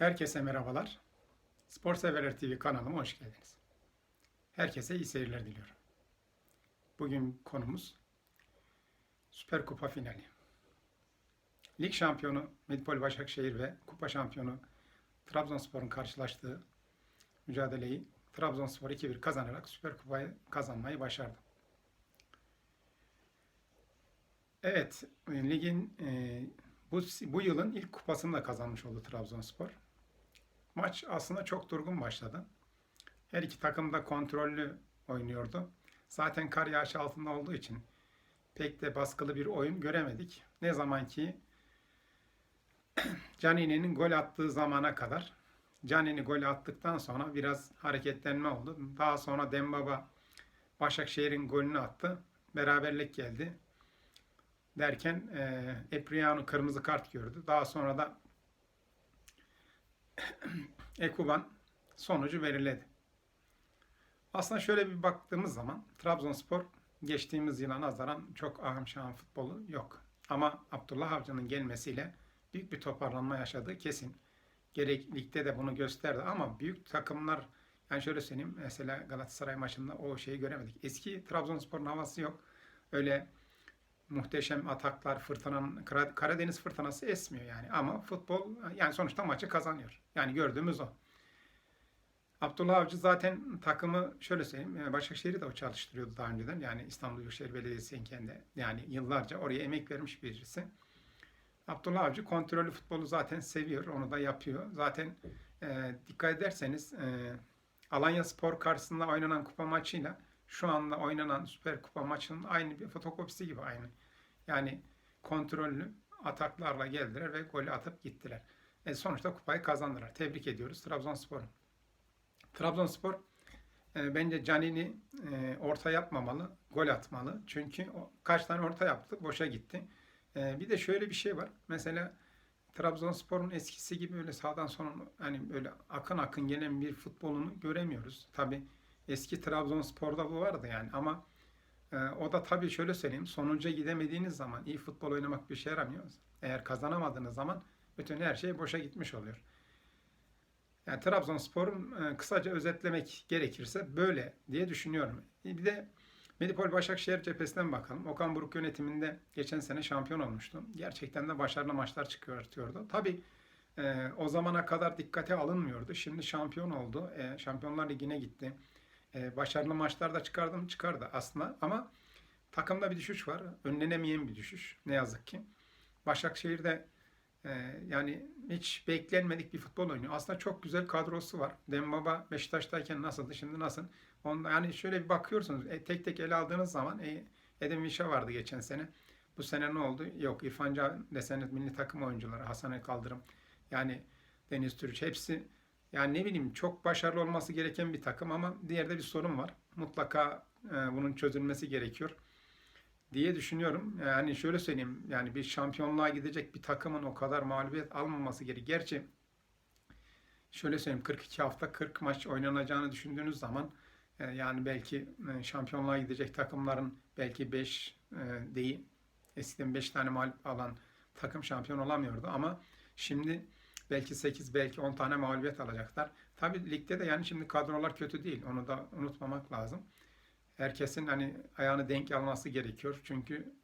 Herkese merhabalar. Spor Severler TV kanalıma hoş geldiniz. Herkese iyi seyirler diliyorum. Bugün konumuz Süper Kupa finali. Lig şampiyonu Medipol Başakşehir ve kupa şampiyonu Trabzonspor'un karşılaştığı mücadeleyi Trabzonspor 2-1 kazanarak Süper Kupayı kazanmayı başardı. Evet, e, ligin e, bu, bu yılın ilk kupasını da kazanmış oldu Trabzonspor. Maç aslında çok durgun başladı. Her iki takım da kontrollü oynuyordu. Zaten kar yağışı altında olduğu için pek de baskılı bir oyun göremedik. Ne zaman ki Canini'nin gol attığı zamana kadar Canini gol attıktan sonra biraz hareketlenme oldu. Daha sonra Dembaba Başakşehir'in golünü attı. Beraberlik geldi. Derken e, Epriano kırmızı kart gördü. Daha sonra da Ekuban sonucu belirledi. Aslında şöyle bir baktığımız zaman Trabzonspor geçtiğimiz yıla nazaran çok ahım futbolu yok. Ama Abdullah Avcı'nın gelmesiyle büyük bir toparlanma yaşadığı kesin. Gerek ligde de bunu gösterdi ama büyük takımlar yani şöyle söyleyeyim mesela Galatasaray maçında o şeyi göremedik. Eski Trabzonspor'un havası yok. Öyle muhteşem ataklar, fırtınanın Karadeniz fırtınası esmiyor yani. Ama futbol yani sonuçta maçı kazanıyor. Yani gördüğümüz o. Abdullah Avcı zaten takımı şöyle söyleyeyim e, Başakşehir'i de o çalıştırıyordu daha önceden. Yani İstanbul Büyükşehir Belediyesi'nin kendi yani yıllarca oraya emek vermiş birisi. Abdullah Avcı kontrollü futbolu zaten seviyor. Onu da yapıyor. Zaten e, dikkat ederseniz e, Alanya Spor karşısında oynanan kupa maçıyla şu anda oynanan Süper Kupa maçının aynı bir fotokopisi gibi aynı. Yani kontrollü ataklarla geldiler ve golü atıp gittiler. E sonuçta kupayı kazandılar. Tebrik ediyoruz Trabzonspor'u. Trabzonspor e, bence Canini e, orta yapmamalı, gol atmalı. Çünkü o, kaç tane orta yaptı, boşa gitti. E, bir de şöyle bir şey var. Mesela Trabzonspor'un eskisi gibi öyle sağdan sonra hani böyle akın akın gelen bir futbolunu göremiyoruz. Tabi eski Trabzonspor'da bu vardı yani ama e, o da tabii şöyle söyleyeyim sonuca gidemediğiniz zaman iyi futbol oynamak bir şey yaramıyor. Eğer kazanamadığınız zaman bütün her şey boşa gitmiş oluyor. Yani Trabzonspor'un e, kısaca özetlemek gerekirse böyle diye düşünüyorum. Bir de Medipol Başakşehir cephesinden bakalım. Okan Buruk yönetiminde geçen sene şampiyon olmuştu. Gerçekten de başarılı maçlar çıkartıyordu. Tabii e, o zamana kadar dikkate alınmıyordu. Şimdi şampiyon oldu. E, Şampiyonlar Ligi'ne gitti. E, başarılı maçlar da çıkardım çıkardı aslında ama takımda bir düşüş var. Önlenemeyen bir düşüş ne yazık ki. Başakşehir'de ee, yani hiç beklenmedik bir futbol oynuyor. Aslında çok güzel kadrosu var. Dembaba Beşiktaş'tayken nasıldı, şimdi nasıl? Onda, yani şöyle bir bakıyorsunuz, e, tek tek ele aldığınız zaman e, Edin Vişa vardı geçen sene. Bu sene ne oldu? Yok İrfan Can deseniz milli takım oyuncuları, Hasan Kaldırım, yani Deniz Türüç hepsi yani ne bileyim çok başarılı olması gereken bir takım ama diğerde bir sorun var. Mutlaka e, bunun çözülmesi gerekiyor diye düşünüyorum. Yani şöyle söyleyeyim yani bir şampiyonluğa gidecek bir takımın o kadar mağlubiyet almaması gerekiyor. Gerçi şöyle söyleyeyim 42 hafta 40 maç oynanacağını düşündüğünüz zaman e, yani belki e, şampiyonluğa gidecek takımların belki 5 e, değil eskiden 5 tane mağlup alan takım şampiyon olamıyordu ama şimdi belki 8 belki 10 tane mağlubiyet alacaklar. Tabi ligde de yani şimdi kadrolar kötü değil. Onu da unutmamak lazım herkesin hani ayağını denk alması gerekiyor. Çünkü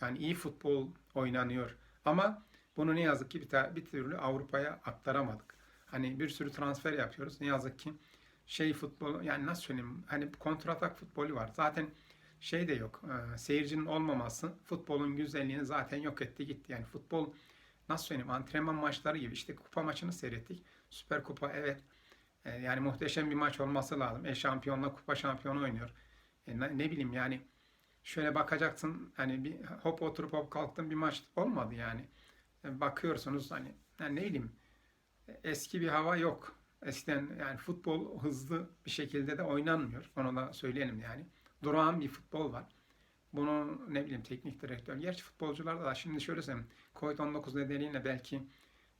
yani iyi futbol oynanıyor. Ama bunu ne yazık ki bir, bir türlü Avrupa'ya aktaramadık. Hani bir sürü transfer yapıyoruz. Ne yazık ki şey futbol yani nasıl söyleyeyim hani kontratak futbolu var. Zaten şey de yok. E, seyircinin olmaması futbolun güzelliğini zaten yok etti gitti. Yani futbol nasıl söyleyeyim antrenman maçları gibi işte kupa maçını seyrettik. Süper kupa evet. E, yani muhteşem bir maç olması lazım. E şampiyonla kupa şampiyonu oynuyor. E ne, ne bileyim yani şöyle bakacaksın hani bir hop oturup hop kalktın bir maç olmadı yani. E, bakıyorsunuz hani yani ne bileyim eski bir hava yok. Eskiden yani futbol hızlı bir şekilde de oynanmıyor. Onu da söyleyelim yani. Durağan bir futbol var. Bunu ne bileyim teknik direktör. Gerçi futbolcularda da şimdi şöyle söyleyeyim. Covid-19 nedeniyle belki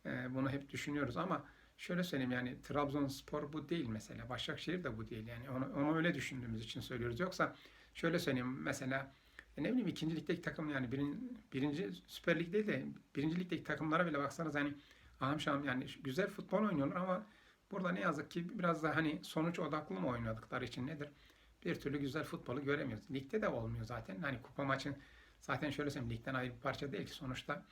e, bunu hep düşünüyoruz ama şöyle söyleyeyim yani Trabzonspor bu değil mesela. Başakşehir de bu değil yani. Onu, onu öyle düşündüğümüz için söylüyoruz. Yoksa şöyle söyleyeyim mesela e ne bileyim ikinci ligdeki takım yani birinci, birinci Süper Lig değil de birinci ligdeki takımlara bile baksanız hani ahım şahım yani güzel futbol oynuyorlar ama burada ne yazık ki biraz da hani sonuç odaklı mı oynadıkları için nedir? Bir türlü güzel futbolu göremiyoruz. Ligde de olmuyor zaten. Hani kupa maçın zaten şöyle söyleyeyim ligden ayrı bir parça değil ki sonuçta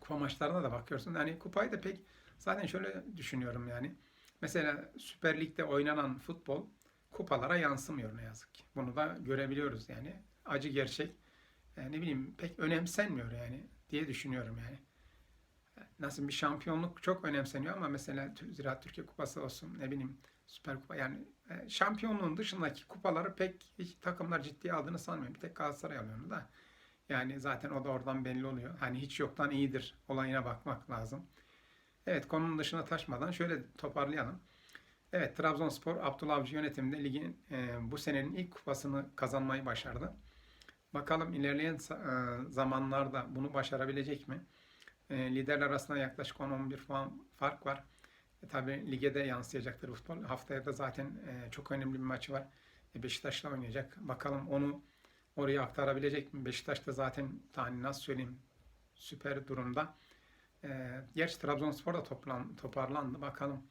kupa maçlarına da bakıyorsun. Hani kupayı da pek zaten şöyle düşünüyorum yani. Mesela Süper Lig'de oynanan futbol kupalara yansımıyor ne yazık ki. Bunu da görebiliyoruz yani. Acı gerçek. Yani ne bileyim pek önemsenmiyor yani diye düşünüyorum yani. Nasıl bir şampiyonluk çok önemseniyor ama mesela Ziraat Türkiye Kupası olsun ne bileyim Süper Kupa yani e, şampiyonluğun dışındaki kupaları pek hiç takımlar ciddiye aldığını sanmıyorum. Bir tek Galatasaray alıyor da. Yani zaten o da oradan belli oluyor. Hani hiç yoktan iyidir olayına bakmak lazım. Evet konunun dışına taşmadan şöyle toparlayalım. Evet Trabzonspor Abdullah Avcı yönetiminde ligin e, bu senenin ilk kupasını kazanmayı başardı. Bakalım ilerleyen e, zamanlarda bunu başarabilecek mi? E, liderler arasında yaklaşık 10-11 puan fark var. E, tabii lige de yansıyacaktır futbol. Haftaya da zaten e, çok önemli bir maçı var. E, Beşiktaş'la oynayacak. Bakalım onu oraya aktarabilecek mi? Beşiktaş da zaten hani nasıl söyleyeyim süper durumda. E, gerçi Trabzonspor da toplan, toparlandı. Bakalım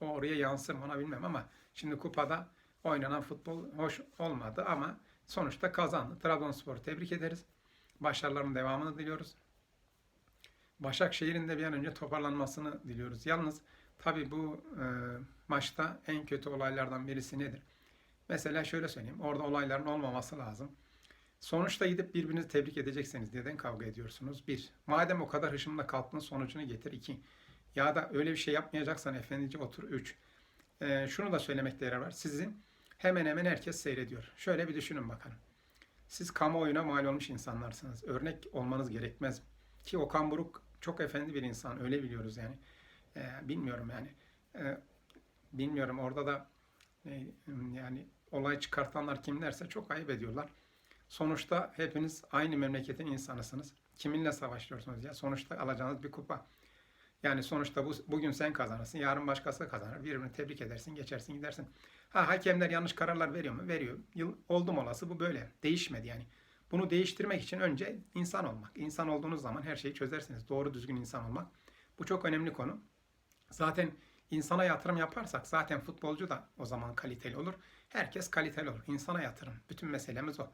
o oraya yansır mı ona bilmem ama şimdi kupada oynanan futbol hoş olmadı ama sonuçta kazandı. Trabzonspor'u tebrik ederiz. Başarıların devamını diliyoruz. Başakşehir'in de bir an önce toparlanmasını diliyoruz. Yalnız tabii bu e, maçta en kötü olaylardan birisi nedir? Mesela şöyle söyleyeyim. Orada olayların olmaması lazım. Sonuçta gidip birbirinizi tebrik edecekseniz neden kavga ediyorsunuz? Bir, madem o kadar hışımla kalktın sonucunu getir. İki, ya da öyle bir şey yapmayacaksan efendice otur. Üç, e, şunu da söylemekte yarar var. Sizi hemen hemen herkes seyrediyor. Şöyle bir düşünün bakalım. Siz kamuoyuna mal olmuş insanlarsınız. Örnek olmanız gerekmez. Ki Okan Buruk çok efendi bir insan. Öyle biliyoruz yani. E, bilmiyorum yani. E, bilmiyorum orada da e, yani olay çıkartanlar kimlerse çok ayıp ediyorlar. Sonuçta hepiniz aynı memleketin insanısınız. Kiminle savaşıyorsunuz ya? Sonuçta alacağınız bir kupa. Yani sonuçta bu, bugün sen kazanırsın, yarın başkası kazanır. Birbirini tebrik edersin, geçersin, gidersin. Ha hakemler yanlış kararlar veriyor mu? Veriyor. Yıl oldum olası bu böyle. Değişmedi yani. Bunu değiştirmek için önce insan olmak. İnsan olduğunuz zaman her şeyi çözersiniz. Doğru düzgün insan olmak. Bu çok önemli konu. Zaten insana yatırım yaparsak zaten futbolcu da o zaman kaliteli olur. Herkes kaliteli olur. İnsana yatırım. Bütün meselemiz o.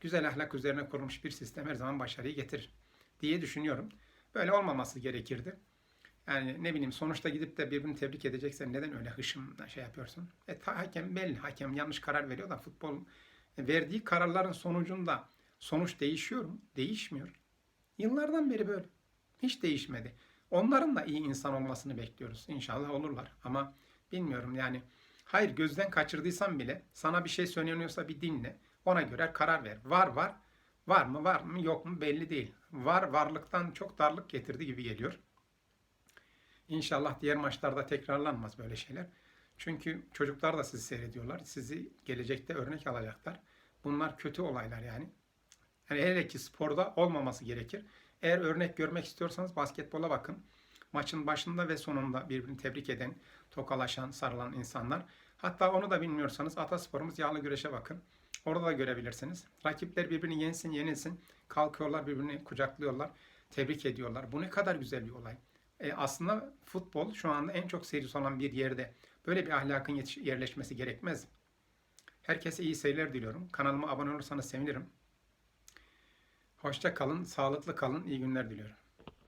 Güzel ahlak üzerine kurulmuş bir sistem her zaman başarıyı getirir diye düşünüyorum. Böyle olmaması gerekirdi. Yani ne bileyim sonuçta gidip de birbirini tebrik edeceksen neden öyle hışımla şey yapıyorsun? E ta, hakem belli. Hakem yanlış karar veriyor da futbol verdiği kararların sonucunda sonuç değişiyor mu? Değişmiyor. Yıllardan beri böyle. Hiç değişmedi. Onların da iyi insan olmasını bekliyoruz. İnşallah olurlar. Ama bilmiyorum yani. Hayır gözden kaçırdıysan bile sana bir şey söyleniyorsa bir dinle. Ona göre karar ver. Var var. Var mı var mı yok mu belli değil. Var varlıktan çok darlık getirdi gibi geliyor. İnşallah diğer maçlarda tekrarlanmaz böyle şeyler. Çünkü çocuklar da sizi seyrediyorlar. Sizi gelecekte örnek alacaklar. Bunlar kötü olaylar yani. Yani hele ki sporda olmaması gerekir. Eğer örnek görmek istiyorsanız basketbola bakın. Maçın başında ve sonunda birbirini tebrik eden, tokalaşan, sarılan insanlar. Hatta onu da bilmiyorsanız atasporumuz yağlı güreşe bakın. Orada da görebilirsiniz. Rakipler birbirini yensin, yenilsin. Kalkıyorlar, birbirini kucaklıyorlar, tebrik ediyorlar. Bu ne kadar güzel bir olay. E, aslında futbol şu anda en çok seyircisi olan bir yerde. Böyle bir ahlakın yerleşmesi gerekmez. Herkese iyi seyirler diliyorum. Kanalıma abone olursanız sevinirim. Hoşça kalın, sağlıklı kalın, iyi günler diliyorum.